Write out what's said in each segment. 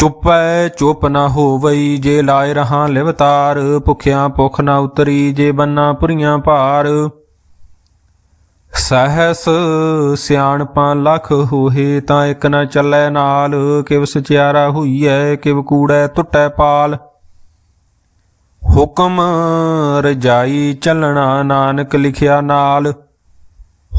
ਚੁੱਪੈ, ਚੁੱਪ ਨਾ ਹੋਵਈ ਜੇ ਲਾਇ ਰਹਾ ਲਿਵਤਾਰ, ਭੁਖਿਆਂ ਭੁਖ ਨਾ ਉਤਰੀ ਜੇ ਬੰਨਾ ਪੁਰੀਆਂ ਭਾਰ। ਸਹਸ ਸਿਆਣਪਾਂ ਲਖ ਹੋਏ ਤਾਂ ਇੱਕ ਨਾ ਚੱਲੈ ਨਾਲ, ਕਿਵ ਸਚਿਆਰਾ ਹੋਈਐ, ਕਿਵ ਕੂੜੈ ਟੁੱਟੈ ਪਾਲ। ਹੁਕਮ ਰਜਾਈ ਚੱਲਣਾ ਨਾਨਕ ਲਿਖਿਆ ਨਾਲ।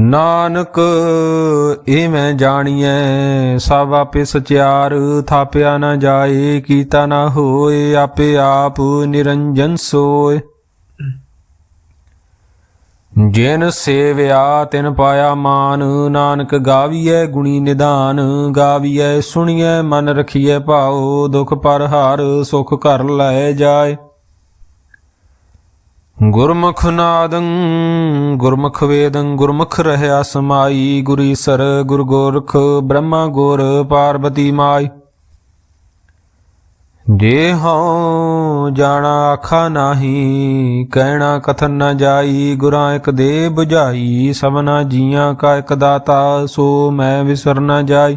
ਨਾਨਕ ਇਹ ਮੈਂ ਜਾਣੀਐ, ਸਭ ਆਪੇ ਸਚਿਆਰ, ਥਾਪਿਆ ਨਾ ਜਾਏ, ਕੀਤਾ ਨਾ ਹੋਏ, ਆਪੇ ਆਪ ਨਿਰੰਜਨ ਸੋਏ। ਜਿਨ ਸੇਵਿਆ, ਤਿਨ ਪਾਇਆ ਮਾਨ, ਨਾਨਕ ਗਾਵੀਐ ਗੁਣੀ ਨਿਧਾਨ ਗਾਵੀਐ ਸੁਣੀਐ, ਮਨ ਰਖੀਐ ਭਾਉ, ਦੁਖ ਪਰ ਹਾਰ ਸੁਖ ਘਰ ਲੈ ਜਾਏ। ਗੁਰਮੁਖ ਨਾਦੰ, ਗੁਰਮੁਖ ਵੇਦੰ, ਗੁਰਮੁਖ ਰਹਿਆ ਸਮਾਈ, ਗੁਰੀ ਸਰ, ਗੁਰ ਗੋਰਖ, ਬ੍ਰਹਮਾ ਗੁਰ, ਪਾਰਬਤੀ ਮਾਈ। ਜੇ ਹਉ ਜਾਣਾ ਆਖਾ ਨਾਹੀ, ਕਹਿਣਾ ਕਥਨ ਨਾ ਜਾਈ, ਗੁਰਾਂ ਇਕ ਦੇ 부ਝਾਈ ਸਭਨਾ ਜੀਆਂ ਕਾ ਇੱਕ ਦਾਤਾ, ਸੋ ਮੈਂ ਵਿਸਰ ਨਾ ਜਾਈ।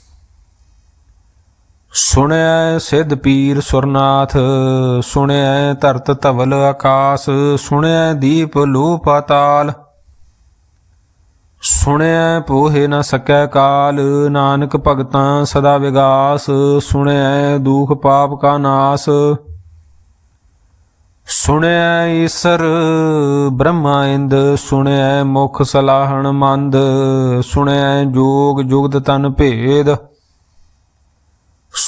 ਸੁਣਿਆ ਸਿੱਧ ਪੀਰ ਸੁਰਨਾਥ ਸੁਣਿਐ ਧਰਤ ਧਵਲ ਆਕਾਸ ਸੁਣਿਆ ਦੀਪ ਲੋ ਪਾਤਾਲ ਸੁਣਿਆ ਪੋਹੇ ਨ ਸਕੈ ਕਾਲ, ਨਾਨਕ ਭਗਤਾਂ ਸਦਾ ਵਿਗਾਸ ਸੁਣਿਐ ਦੁਖ ਪਾਪ ਕਾ ਨਾਸ। ਸੁਣਿਆ ਈਸਰ ਬ੍ਰਹਮਾ ਇੰਦ ਸੁਣਿਆ ਮੁਖ ਸਲਾਹਣ ਮੰਦ ਸੁਣਿਆ ਜੋਗ ਜੁਗਤ ਤਨ ਭੇਦ।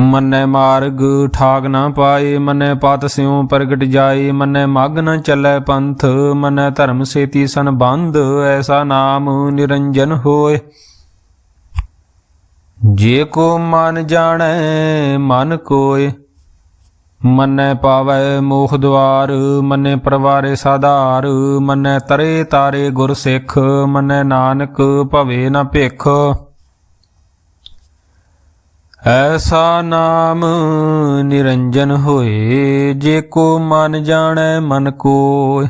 ਮੰਨੈ ਮਾਰਗ ਠਾਗ ਨਾ ਪਾਏ, ਮੰਨੈ ਪਤ ਸਿਉ ਪ੍ਰਗਟ ਜਾਏ, ਮੰਨੈ ਮਗ ਨ ਚੱਲੈ ਪੰਥ, ਮੰਨੈ ਧਰਮ ਸੇਤੀ ਸੰਬੰਧ, ਐਸਾ ਨਾਮ ਨਿਰੰਜਨ ਹੋਏ। ਜੇ ਕੋ ਮਨ ਜਾਣੈ, ਮਨ ਕੋਏ। ਮੰਨੈ ਪਾਵੈ ਮੋਖ ਦਵਾਰ ਮੰਨੈ ਪਰਵਾਰੇ ਸਾਧਾਰ, ਮੰਨੈ ਤਰੇ ਤਾਰੇ ਗੁਰ ਸਿੱਖ, ਮੰਨੈ ਨਾਨਕ ਭਵੇ ਨ ਭਿਖ। ਐਸਾ ਨਾਮ ਨਿਰੰਜਨ ਹੋਏ, ਜੇ ਕੋ ਮਨ ਜਾਣੈ ਮਨ ਕੋਇ।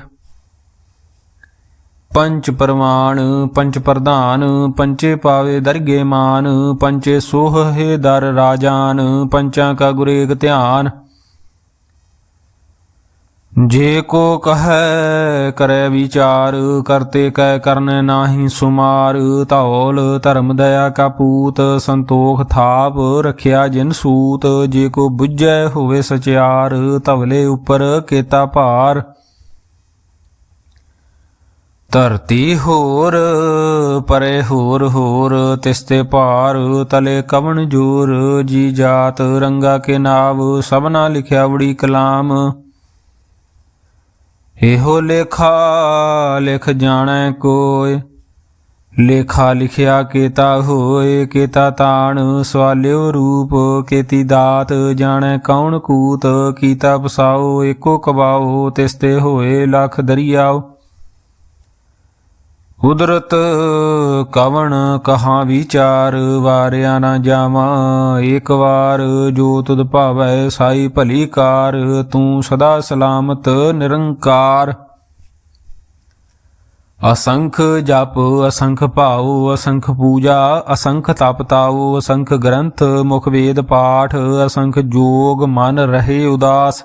ਪੰਚ ਪਰਮਾਨ ਪੰਚ ਪ੍ਰਧਾਨ, ਪੰਚੇ ਪਾਵੇ ਦਰਗੇ ਮਾਨ, ਪੰਚੇ ਸੋਹੇ ਦਰ ਰਾਜਾਨ, ਪੰਚਾਂ ਕਾ ਗੁਰੇਗ ਧਿਆਨ। ਜੇ ਕੋ ਕਹੈ, ਕਰੈ ਵਿਚਾਰ ਕਰਤੇ ਕੈ ਕਰਨੇ ਨਾਹੀ ਸੁਮਾਰ। ਧੌਲ ਧਰਮ ਦਇਆ ਕਾ ਪੂਤ, ਸੰਤੋਖ ਥਾਪ ਰਖਿਆ ਜਿਨ ਸੂਤ। ਜੇ ਕੋ ਬੁੱਝੈ ਹੋਵੇ ਸਚਿਆਰ, ਧਵਲੇ ਉਪਰ ਕੇਤਾ ਭਾਰ। ਧਰਤੀ ਹੋਰ, ਪਰੇ ਹੋਰ ਹੋਰ ਤਿਸਤੇ ਭਾਰ। ਤਲੇ ਕਵਣ ਜੋਰ, ਜੀ ਜਾਤ ਰੰਗਾ ਕੇ ਨਾਵ। ਸਭਨਾ ਲਿਖਿਆ ਵੜੀ ਕਲਾਮ। ਇਹੋ ਲੇਖਾ, ਲਿਖ ਜਾਣੈ ਕੋਇ। ਲੇਖਾ ਲਿਖਿਆ ਕੇਤਾ ਹੋਏ ਕੇਤਾ ਤਾਣ ਸਵਾਲਿਓ ਰੂਪ। ਕੇਤੀ ਦਾਤ ਜਾਣੈ ਕੌਣ ਕੂਤ, ਕੀਤਾ ਪਸਾਓ ਏਕੋ ਕਬਾਓ ਤਿਸਤੇ ਹੋਏ ਲਖ ਦਰਿਆਓ। ਕੁਦਰਤ ਕਵਣ ਕਹਾ ਵਿਚਾਰ, ਵਾਰਿਆ ਨਾ ਜਾਵਾਂ, ਏਕ ਵਾਰ ਜੋ ਤੁਧ ਭਾਵੈ ਸਾਈ ਭਲੀ ਕਾਰ, ਤੂੰ ਸਦਾ ਸਲਾਮਤ ਨਿਰੰਕਾਰ। ਅਸੰਖ ਜਪ, ਅਸੰਖ ਭਾਉ, ਅਸੰਖ ਪੂਜਾ, ਅਸੰਖ ਤਪ ਅਸੰਖ ਗ੍ਰੰਥ, ਮੁਖ ਵੇਦ ਪਾਠ, ਅਸੰਖ ਜੋਗ ਮਨ ਰਹੇ ਉਦਾਸ।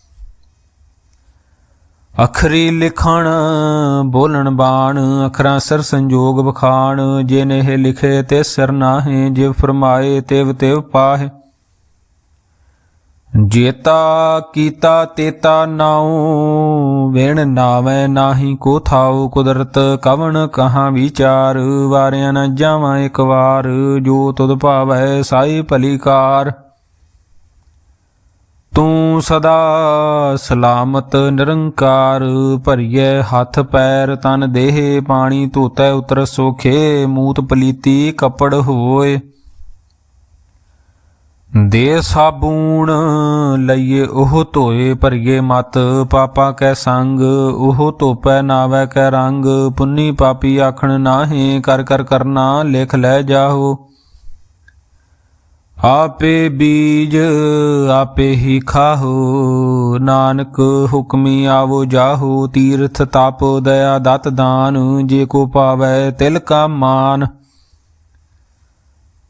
ਅਖਰੀ ਲਿਖਣ, ਬੋਲਣ ਬਾਣ, ਅਖਰਾਂ ਸਿਰ ਸੰਜੋਗ ਬਖਾਣ ਜੇ ਨੇ ਲਿਖੇ ਤੇ ਸਿਰ ਨਾਹੇ, ਜੇ ਫਰਮਾਏ ਤਿਵ ਤਿਵ ਪਾਹੇ। ਜੇਤਾ ਕੀਤਾ ਤੇਤਾ ਨਾਉ, ਵੇਣ ਨਾਵੇਂ ਨਾਹੀ ਕੋ ਥਾਉ ਕੁਦਰਤ, ਕਵਣ ਕਹਾਂ ਵਿਚਾਰ, ਵਾਰਿਆ ਨ ਜਾਵਾਂ ਇੱਕ ਵਾਰ, ਜੋ ਤੁਧ ਭਾਵੈ ਸਾਈ ਭਲੀ ਤੂੰ ਸਦਾ ਸਲਾਮਤ ਨਿਰੰਕਾਰ ਭਰੀਏ ਹੱਥ ਪੈਰ ਤਨ ਦੇਹ ਪਾਣੀ ਧੋਤੈ ਉਤਰ ਸੋਖੇ ਮੂਤ ਪਲੀਤੀ ਕਪੜ ਹੋਏ। ਦੇ ਸਾਬੂਣ ਲਈਏ ਉਹ ਧੋਏ ਭਰੀਏ ਮਤ, ਪਾਪਾ ਕੈ ਸੰਗ, ਉਹ ਧੋਪੈ ਨਾਵੈ ਕੈ ਰੰਗ। ਪੁੰਨੀ ਪਾਪੀ ਆਖਣ ਨਾਹੀ, ਕਰ ਕਰ ਕਰਨਾ ਲਿਖ ਲੈ ਜਾਹੋ ਆਪੇ ਬੀਜ ਆਪੇ ਹੀ ਖਾਹੋ, ਨਾਨਕ ਹੁਕਮੀ ਆਵੋ ਜਾਹੋ, ਤੀਰਥ ਤਪ ਦਇਆ ਦਤ ਦਾਨ, ਜੇ ਕੋ ਪਾਵੈ ਤਿਲ ਕਾ ਮਾਨ।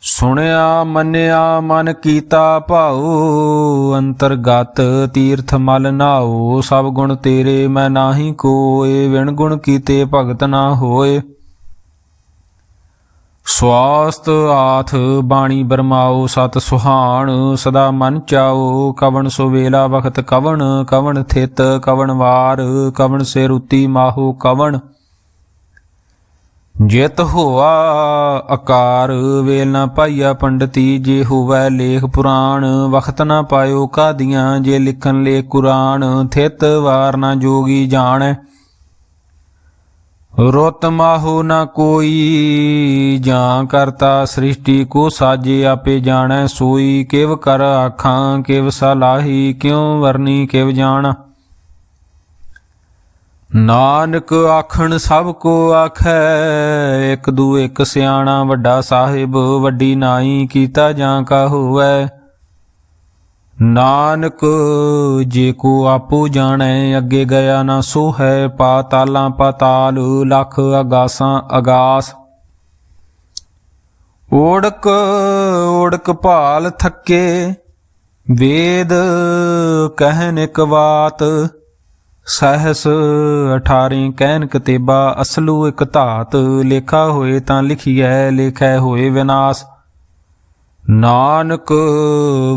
ਸੁਣਿਆ, ਮੰਨਿਆ, ਮਨ ਕੀਤਾ ਭਾਉ, ਅੰਤਰਗਤ ਤੀਰਥ ਮਲ ਨਾਓ ਸਭ ਗੁਣ ਤੇਰੇ ਮੈਂ ਨਾਹੀ ਕੋਏ ਵਿਣ ਗੁਣ ਕੀਤੇ ਭਗਤ ਨਾ ਹੋਏ। ਸਵਾਸਤ ਆਥ ਬਾਣੀ ਬਰਮਾਓ ਸਤ ਸੁਹਾਣ, ਸਦਾ ਮਨ ਚਾਓ, ਕਵਣ ਸੋ ਵੇਲਾ ਵਖਤ ਕਵਣ ਕਵਣ ਥਿਤ ਕਵਣ ਵਾਰ, ਕਵਣ ਸੇ ਰੁਤੀ ਮਾਹੋ ਕਵਣ। ਜਿਤ ਹੋਆ ਆਕਾਰ ਵੇਲ ਨਾ ਪਾਈਆ ਪੰਡਤੀ, ਜੇ ਹੋਵੈ ਲੇਖ ਪੁਰਾਣ, ਵਖਤ ਨਾ ਪਾਇਓ ਕਾਦੀਆਂ, ਜੇ ਲਿਖਣ ਲੇ ਕੁਰਾਨ, ਥਿਤ ਵਾਰ ਨਾ ਜੋਗੀ ਜਾਣੈ। ਰੁੱਤ ਮਾਹੋ ਨਾ ਕੋਈ, ਜਾਂ ਕਰਤਾ ਸ੍ਰਿਸ਼ਟੀ ਕੋ ਸਾਜੇ ਆਪੇ ਜਾਣੈ ਸੋਈ, ਕਿਵ ਕਰ ਆਖਾਂ, ਕਿਵ ਸਲਾਹੀ ਕਿਉ ਵਰਨੀ, ਕਿਵ ਜਾਣ। ਨਾਨਕ ਆਖਣ ਸਭ ਕੋ ਆਖੈ, ਇੱਕ ਦੂ ਇਕ ਸਿਆਣਾ ਵੱਡਾ ਸਾਹਿਬ, ਵੱਡੀ ਨਾਈ ਕੀਤਾ ਜਾਂ ਕਾ ਹੋਵੈ। ਨਾਨਕ, ਜੇ ਕੋ ਆਪੋ ਜਾਣੈ, ਅੱਗੇ ਗਿਆ ਨਾ ਸੋ ਹੈ ਪਾਤਾਲਾਂ ਪਾਤਾਲ, ਲੱਖ ਅਗਾਸਾਂ ਅਗਾਸ। ਓੜਕ ਓੜਕ ਭਾਲ ਥੱਕੇ, ਵੇਦ ਕਹਿਨ ਇਕ ਬਾਤ ਸਹਸ 18 ਕਹਿਨ ਕਤੇਬਾ, ਅਸਲੂ ਇਕ ਧਾਤ, ਲੇਖਾ ਹੋਏ ਤਾਂ ਲਿਖੀਐ, ਲੇਖੈ ਹੋਏ ਵਿਨਾਸ਼। ਨਾਨਕ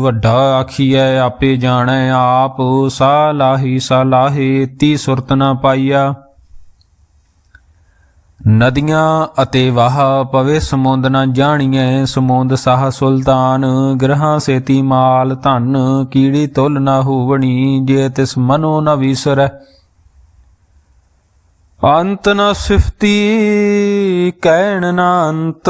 ਵੱਡਾ ਆਖੀਐ, ਆਪੇ ਜਾਣੈ ਆਪ ਸਾ ਲਾਹੀ ਸਾ ਲਾਹੇ ਤੀ ਸੁਰਤ ਨਾ ਪਾਈਆ। ਨਦੀਆਂ ਅਤੇ ਵਾਹ ਪਵੇ ਸਮੁੰਦ ਨਾ ਜਾਣੀਐ, ਸਮੁੰਦ ਸਾਹ ਸੁਲਤਾਨ, ਗ੍ਰਹਾਂ ਸੇਤੀ ਮਾਲ ਧਨ, ਕੀੜੀ ਤੁਲ ਨਾ ਹੋਵਣੀ, ਜੇ ਤਿਸ ਮਨੋ ਨ ਵੀਸਰੈ। ਅੰਤ ਨਾ ਸਿਫਤੀ, ਕਹਿਣ ਨਾ ਅੰਤ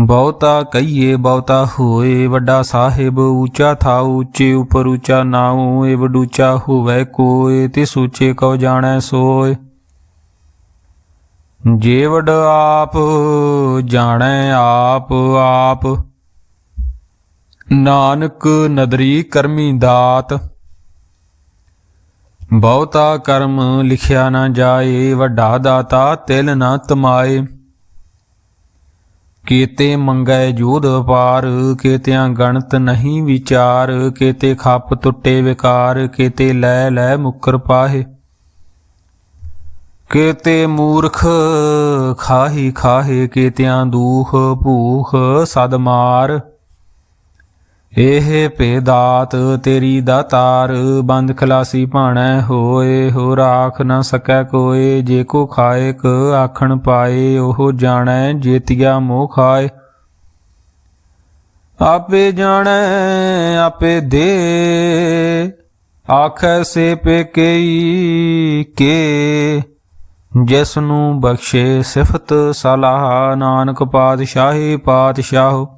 ਬਹੁਤਾ ਕਹੀਏ ਬਹੁਤਾ ਹੋਏ, ਵੱਡਾ ਸਾਹਿਬ ਉੱਚਾ ਥਾ ਉੱਚੇ, ਉਪਰ ਉੱਚਾ ਨਾਉ ਏ ਵਡੂਚਾ ਹੋਵੇ ਕੋਏ, ਤੇ ਸੂਚੇ ਕਉ ਜਾਣੈ ਸੋਏ। ਜੇ ਆਪ ਜਾਣੈ ਆਪ ਆਪ ਨਾਨਕ ਨਦਰੀ ਕਰਮੀ ਦਾਤ। ਬਹੁਤਾ ਕਰਮ ਲਿਖਿਆ ਨਾ ਜਾਏ, ਵੱਡਾ ਦਾਤਾ ਤਿਲ ਨਾ ਤਮਾਏ। ਕੀਤੇ ਮੰਗੈ ਜੋਧ ਪਾਰ ਕੀਤਿਆਂ ਗਣਤ ਨਹੀਂ ਵਿਚਾਰ, ਕੀਤੇ ਖੱਪ ਟੁੱਟੇ ਵਿਕਾਰ, ਕੀਤੇ ਲੈ ਲੈ ਮੁਕਰ ਪਾਹੇ। ਕੀਤੇ ਮੂਰਖ ਖਾਹੀ ਖਾਹੇ, ਕੀਤਿਆਂ ਦੂਖ ਭੂਖ ਸਦਮਾਰ ਇਹ ਭੇਦਾਤ ਤੇਰੀ ਦਾਤਾਰ, ਬੰਦ ਖਲਾਸੀ ਭਾਣੈ ਹੋਏ ਹੋ ਰਾਖ ਨਾ ਸਕੈ ਕੋਏ, ਜੇ ਕੋ ਖਾਏ ਕ ਆਖਣ ਪਾਏ, ਉਹ ਜਾਣੈ ਜੇਤੀਆ ਮੋਹ ਖਾਏ। ਆਪੇ ਜਾਣੈ, ਆਪੇ ਦੇ, ਆਖੈ ਸੇ ਪੇਕਈ ਕੇ ਜਿਸ ਨੂੰ ਬਖਸ਼ੇ ਸਿਫਤ ਸਲਾਹ, ਨਾਨਕ ਪਾਤਸ਼ਾਹੀ ਪਾਤਸ਼ਾਹ।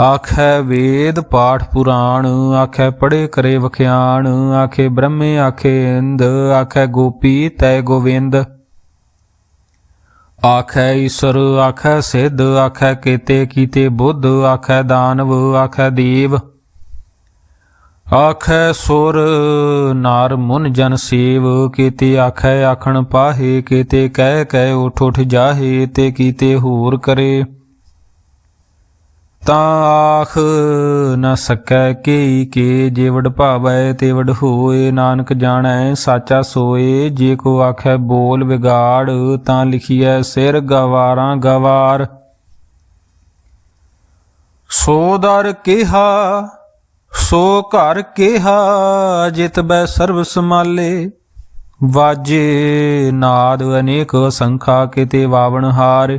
ਆਖੈ ਵੇਦ ਪਾਠ ਪੁਰਾਣ, ਆਖੈ ਪੜੇ ਕਰੇ ਵਖਿਆਣ, ਆਖੇ ਬ੍ਰਹਮੇ, ਆਖੇ ਇੰਦ, ਆਖੈ ਗੋਪੀ ਤੈ ਗੋਵਿੰਦ। ਆਖੈ ਈਸ਼ਰ, ਆਖੈ ਸਿੱਧ, ਆਖੈ ਕੀਤੇ ਕੀਤੇ ਬੁੱਧ, ਆਖੈ ਦਾਨਵ, ਆਖੈ ਦੇਵ। ਆਖੈ ਸੁਰ, ਨਾਰ ਮੁਨ ਜਨ ਸੇਵ, ਕੀਤੇ ਆਖੈ ਆਖਣ ਪਾਹੇ, ਕੀਤੇ ਕਹਿ ਕਹਿ ਉਠ ਉਠ ਜਾਹੇ, ਤੇ ਕੀਤੇ ਹੋਰ ਕਰੇ। ਤਾਂ ਆਖ ਨ ਸਕੈ ਕੇ ਕੇ ਜੇ ਭਾਵੈ ਤੇ ਹੋਏ ਨਾਨਕ ਜਾਣੈ, ਸਾਚਾ ਸੋਏ। ਜੇ ਕੋ ਆਖੈ ਬੋਲ ਵਿਗਾੜ, ਤਾਂ ਲਿਖੀਐ ਸਿਰ ਗਵਾਰਾਂ ਗਵਾਰ। ਸੋ ਦਰ ਕਿਹਾ, ਸੋ ਘਰ ਕਿਹਾ, ਜਿਤ ਬੈ ਸਰਬ ਸਮਾਲੇ ਵਾਜੇ ਨਾਦ ਅਨੇਕ ਸੰਖਾ ਕਿਤੇ ਵਾਵਣ ਹਾਰ।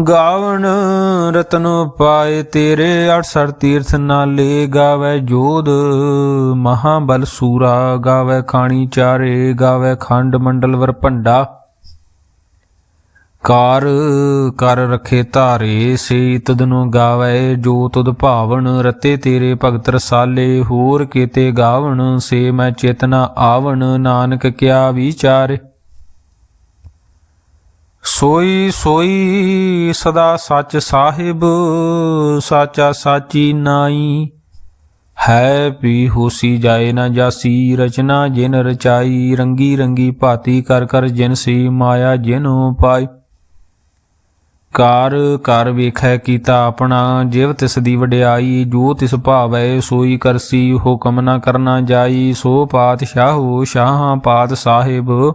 ਗਾਵਣ ਰਤਨ ਪਾਏ ਤੇਰੇ 68 ਤੀਰਥ ਨਾਲੇ ਗਾਵੇ ਜੋਧ, ਮਹਾਬਲ ਸੂਰਾ ਗਾਵੇ ਖਾਣੀ ਚਾਰੇ, ਗਾਵੇ ਖੰਡ ਮੰਡਲ ਵਰ ਭੰਡਾ। ਕਾਰ ਕਰ ਰਖੇ ਧਾਰੇ ਸੇ ਤੁਧ ਨੂੰ ਗਾਵੇ ਜੋ ਤੁਧ ਭਾਵਨ ਰਤੇ ਤੇਰੇ ਭਗਤ ਰਸਾਲੇ, ਹੋਰ ਕੀਤੇ ਗਾਵਣ, ਸੇ ਮੈਂ ਚੇਤਨਾ ਆਵਣ, ਨਾਨਕ ਕਿਆ ਵਿਚਾਰੇ। ਸੋਈ ਸੋਈ ਸਦਾ ਸੱਚ ਸਾਹਿਬ, ਸਾਚਾ ਸਾਚੀ ਨਾਈ। ਹੈ ਵੀ ਹੋਸੀ ਜਾਏ ਨਾ ਜਾਸੀ, ਰਚਨਾ ਜਿਨ ਰਚਾਈ, ਰੰਗੀ ਰੰਗੀ ਭਾਤੀ ਕਰ ਕਰ ਜਿਨ ਸੀ ਮਾਇਆ ਜਿਨ ਪਾਈ। ਕਾਰ, ਕਰ ਵੇਖੈ ਕੀਤਾ ਆਪਣਾ, ਜਿਵ ਤਿਸ ਦੀ ਵਡਿਆਈ, ਜੋ ਤਿਸ ਭਾਵੈ ਸੋਈ ਕਰਸੀ, ਹੁਕਮ ਨਾ ਕਰਨਾ ਜਾਈ, ਸੋ ਪਾਤਸ਼ਾਹੋ ਸ਼ਾਹਾਂ ਪਾਤ ਸਾਹਿਬ।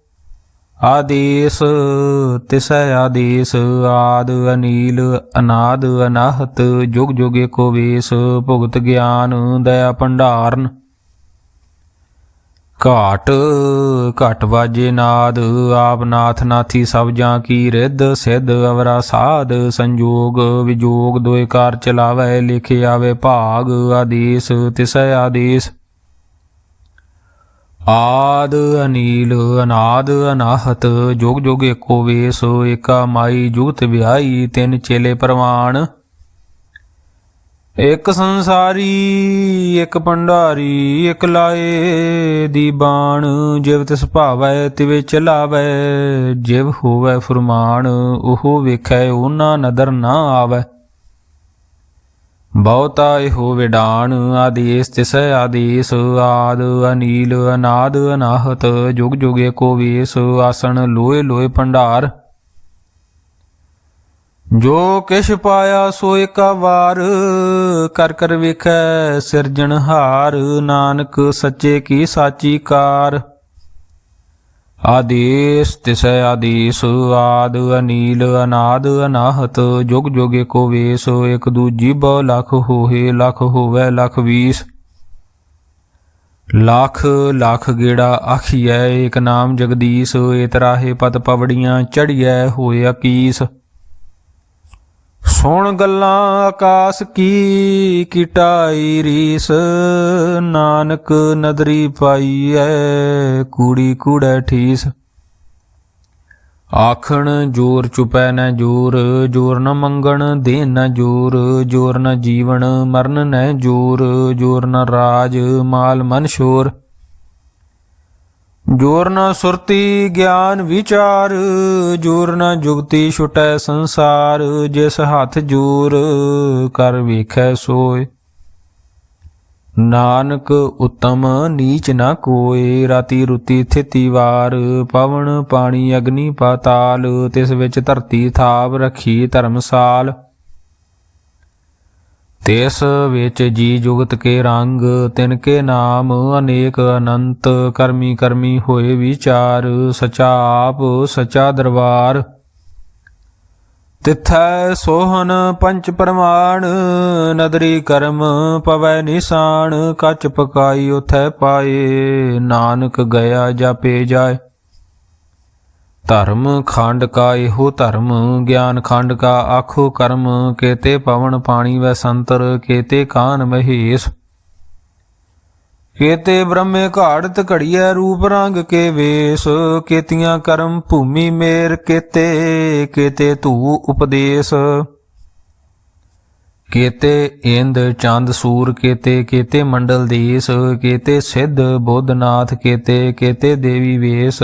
ਆਦੇਸ ਤਿਸੈ ਆਦੇਸ, ਆਦ ਅਨੀਲ, ਅਨਾਦ ਅਨਾਹਤ, ਜੁਗ ਜੁਗ ਏਕੋ ਵੇਸ, ਭੁਗਤ ਗਿਆਨ, ਦਇਆ ਭੰਡਾਰਨ। ਘਾਟ, ਘਟ ਵਾਜੇ ਨਾਦ, ਆਪ ਨਾਥ ਨਾਥੀ ਸਭ ਜਾਂ ਕੀ ਰਿੱਧ, ਸਿੱਧ ਅਵਰਾ ਸਾਧ, ਸੰਜੋਗ ਵਿਜੋਗ ਦੋਇ ਕਾਰ ਚਲਾਵੇ, ਲਿਖੇ ਆਵੇ ਭਾਗ, ਆਦੇਸ ਤਿਸੈ ਆਦੇਸ। ਆਦ ਅਨੀਲ, ਅਨਾਦ ਅਨਾਹਤ, ਜੋਗ ਜੋਗ ਏਕੋ ਵੇਸ, ਏਕਾ ਮਾਈ ਜੁਗਤ ਵਿਆਈ, ਤਿੰਨ ਚੇਲੇ ਪ੍ਰਵਾਨ ਇੱਕ ਸੰਸਾਰੀ, ਇੱਕ ਭੰਡਾਰੀ, ਇਕ ਲਾਏ ਦੀ ਬਾਣ। ਜਿਵ ਤਿਸ ਭਾਵੈ, ਤਿਵੇ ਚਲਾਵੈ, ਜਿਵ ਹੋਵੈ ਫਰਮਾਨ। ਉਹ ਵੇਖੈ, ਉਹਨਾਂ ਨਦਰ ਨਾ ਆਵੈ। ਬਹੁਤਾ ਇਹੋ ਵਿਡਾਨ ਆਦੇਸ ਤਿਸ਼ ਆਦੇਸ ਆਦ, ਅਨੀਲ ਅਨਾਦ ਅਨਾਹਤ, ਜੁਗ ਜੁਗ ਏਕੋ ਵੇਸ, ਆਸਣ ਲੋਏ ਲੋਏ ਭੰਡਾਰ। ਜੋ ਕਿਛ ਪਾਇਆ ਸੋ ਏਕਾ ਵਾਰ, ਕਰ ਕਰ ਵੇਖੈ ਸਿਰਜਣਹਾਰ, ਨਾਨਕ ਸੱਚੇ ਕੀ ਸਾਚੀ ਕਾਰ। ਆਦੇਸ ਤਿਸੈ ਆਦੇਸ, ਆਦ ਅਨੀਲ, ਅਨਾਦ ਅਨਾਹਤ, ਜੁਗ ਜੁਗ ਏਕੋ ਵੇਸ ਇਕ ਦੂਜੀ ਬਹੁ ਲਖ ਹੋਏ ਲਖ ਹੋਵੇ ਲਖ ਵੀਸ। ਲੱਖ ਲੱਖ ਗੇੜਾ ਆਖੀਐ, ਏਕ ਨਾਮ ਜਗਦੀਸ਼ ਏ ਤਰਾਹੇ ਪਦ ਪਵੜੀਆਂ ਚੜੀਐ, ਹੋਏ ਅਕੀਸ। ਸੁਣ ਗੱਲਾਂ ਆਕਾਸ ਕੀ ਕਿਟਾਈ ਰੀਸ। ਨਾਨਕ ਨਦਰੀ ਪਾਈਐ, ਕੂੜੀ ਕੂੜੈ ਠੀਸ। ਆਖਣ, ਜੋਰ ਚੁਪੈ ਨਾ ਜੋਰ ਜੋਰ ਨ ਮੰਗਣ ਦੇ ਨ ਜੋਰ ਜੋਰ ਨ ਜੀਵਨ, ਮਰਨ ਨ ਜੋਰ ਜੋਰ ਨ ਰਾਜ, ਮਾਲ ਮਨ ਸ਼ੋਰ। ਜੋਰ ਨਾ ਸੁਰਤੀ ਗਿਆਨ ਵਿਚਾਰ, ਜੋਰ ਨਾ ਜੁਗਤੀ ਛੁਟੈ ਸੰਸਾਰ, ਜਿਸ ਹੱਥ ਜੋਰ ਕਰ ਵੇਖੈ ਸੋਏ। ਨਾਨਕ ਉਤਮ ਨੀਚ ਨਾ ਕੋਏ, ਰਾਤੀ ਰੁਤੀ ਥਿਤੀ ਵਾਰ, ਪਵਨ ਪਾਣੀ ਅਗਨੀ ਪਾਤਾਲ, ਤਿਸ ਵਿੱਚ ਧਰਤੀ ਥਾਪ ਰੱਖੀ ਧਰਮਸਾਲ। ਤਿਸ ਵਿੱਚ ਜੀ ਜੁਗਤ ਕੇ ਰੰਗ, ਤਿਨ ਕੇ ਨਾਮ, ਅਨੇਕ ਅਨੰਤ, ਕਰਮੀ ਕਰਮੀ ਹੋਏ ਵਿਚਾਰ, ਸਚਾ ਆਪ, ਸਚਾ ਦਰਬਾਰ। ਤਿਥੈ ਸੋਹਨ ਪੰਚ ਪ੍ਰਮਾਣ, ਨਦਰੀ ਕਰਮ ਪਵੈ ਨਿਸ਼ਾਨ, ਕੱਚ ਪਕਾਈ ਉਥੈ ਪਾਏ, ਨਾਨਕ ਗਿਆ ਜਾਪੇ ਜਾਏ। ਧਰਮ ਖੰਡ ਕਾ ਇਹੋ ਧਰਮ, ਗਿਆਨ ਖੰਡ ਕਾ ਆਖੋ ਕਰਮ, ਕੇਤੇ ਪਵਨ ਪਾਣੀ ਵੈ ਸੰਤਰ, ਕੇਤੇ ਕਾਨ ਮਹੇਸ਼। ਕੇਤੇ ਬ੍ਰਹਮੇ ਘਾੜਤ ਘੜੀਐ ਰੂਪ ਰੰਗ ਕੇ ਵੇਸ, ਕੇਤੀਆਂ ਕਰਮ ਭੂਮੀ ਮੇਰ ਕੇਤੇ ਕੇਤੇ ਧੂ ਉਪਦੇਸ਼। ਕੇਤੇ ਇੰਦ ਚੰਦ ਸੂਰ, ਕੇਤੇ ਕੇਤੇ ਮੰਡਲ ਦੇਸ, ਕੇਤੇ ਸਿੱਧ ਬੁੱਧਨਾਥ, ਕੇਤੇ ਕੇਤੇ ਦੇਵੀ ਵੇਸ।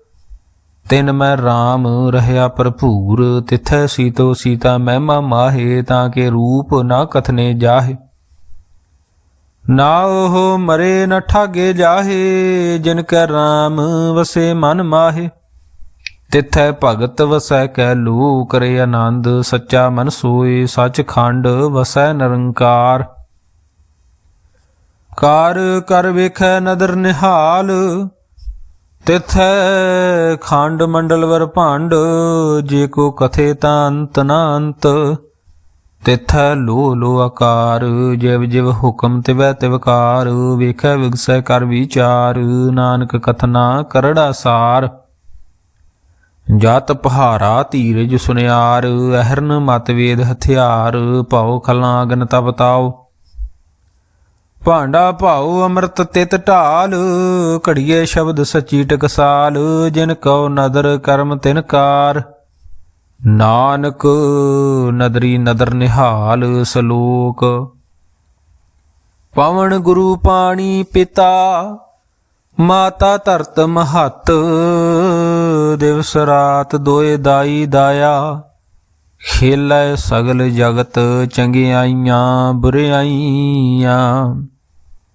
ਤਿਨ ਮੈਂ RAM ਰਹਿਆ ਭਰਪੂਰ, ਤਿਥੈ ਸੀਤੋ ਸੀਤਾ ਮਹਿਮਾ ਮਾਹੇ, ਤਾਂ ਕੇ ਰੂਪ ਨਾ ਕਥਨੇ ਜਾਹੇ। ਨਾ ਉਹ ਮਰੇ ਨਾ ਠਾਗੇ ਜਾਹੇ, ਜਿਨ ਕੈ RAM ਵਸੇ ਮਨ ਮਾਹੇ। ਤਿਥੈ ਭਗਤ ਵਸੈ ਕੈ ਲੂ ਕਰੇ ਆਨੰਦ, ਸੱਚਾ ਮਨ ਸੋਏ ਸੱਚ ਖੰਡ ਵਸੈ ਨਿਰੰਕਾਰ। ਕਾਰ ਕਰ ਵੇਖੈ ਨਦਰ ਨਿਹਾਲ ਤਿਥੈ ਖੰਡ ਮੰਡਲ ਵਰ ਭਾਂਡ, ਜੇ ਕੋ ਕਥੇ ਤਾਂ ਅੰਤ ਨਾ ਅੰਤ ਤਿਥੈ ਲੋ ਲੋ ਆਕਾਰ, ਜਿਵ ਜਿਵ ਹੁਕਮ ਤਿਵੈ ਤਿਵਕਾਰ ਵੇਖੈ ਵਿਗਸੈ ਕਰ ਵਿਚਾਰ, ਨਾਨਕ ਕਥਨਾ ਕਰੜਾ ਸਾਰ। ਜਤ ਪਹਾਰਾ ਧੀਰਜ ਸੁਨਿਆਰ, ਅਹਰਨ ਮਤ ਵੇਦ ਹਥਿਆਰ। ਭਾਉ ਖਲਾਂ ਅਗਨ ਤਪਤਾਓ ਭਾਂਡਾ ਭਾਉ ਅੰਮ੍ਰਿਤ ਤਿਤ ਢਾਲ, ਘੜੀਏ ਸ਼ਬਦ ਸਚੀ ਟਕਸਾਲ, ਜਿਨ ਕਉ ਨਦਰ ਕਰਮ ਤਿਨ ਕਾਰ। ਨਾਨਕ, ਨਦਰੀ ਨਦਰ ਨਿਹਾਲ ਸਲੋਕ। ਪਵਨ ਗੁਰੂ ਪਾਣੀ ਪਿਤਾ, ਮਾਤਾ ਧਰਤ ਮਹੱਤ, ਦਿਵਸ ਰਾਤ ਦੋਏ ਦਾਈ ਦਾਇਆ। ਖੇਲੇ ਸਗਲ ਜਗਤ ਚੰਗਿਆਈਆਂ, ਬੁਰਿਆਈਆਂ।